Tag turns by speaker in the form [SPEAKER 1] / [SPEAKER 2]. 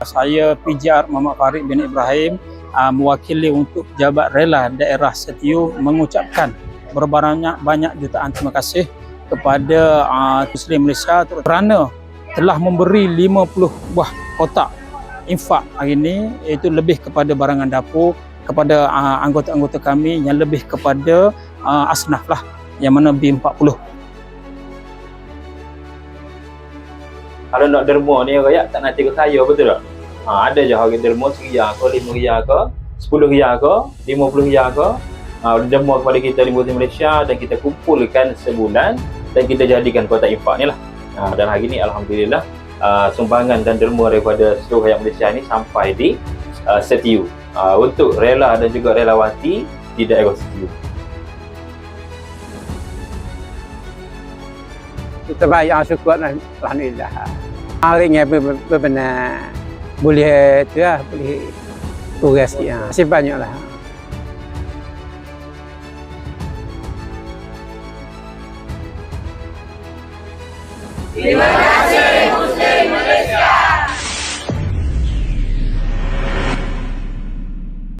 [SPEAKER 1] Saya PJR Muhammad Farid bin Ibrahim uh, mewakili untuk Jabat Rela Daerah Setiu mengucapkan berbanyak banyak jutaan terima kasih kepada uh, Muslim Malaysia kerana telah memberi 50 buah kotak infak hari ini. Iaitu lebih kepada barangan dapur kepada uh, anggota-anggota kami yang lebih kepada uh, asnaf lah yang mana B40
[SPEAKER 2] Kalau nak derma ni rakyat tak nanti ke saya betul tak? Ha, ada je harga derma seria ke, lima ria ke, sepuluh ria ke, lima puluh ria ke. Ha, derma kepada kita di Muslim Malaysia dan kita kumpulkan sebulan dan kita jadikan kotak infak ni lah. Ha, dan hari ni Alhamdulillah uh, sumbangan dan derma daripada seluruh rakyat Malaysia ni sampai di uh, Setiu. Uh, untuk rela dan juga relawati di daerah Setiu.
[SPEAKER 3] Kita bayar syukur lah, Alhamdulillah. Hari ni benar boleh tu lah, boleh kurang sikit. Ha. Masih banyak lah.
[SPEAKER 4] Terima kasih.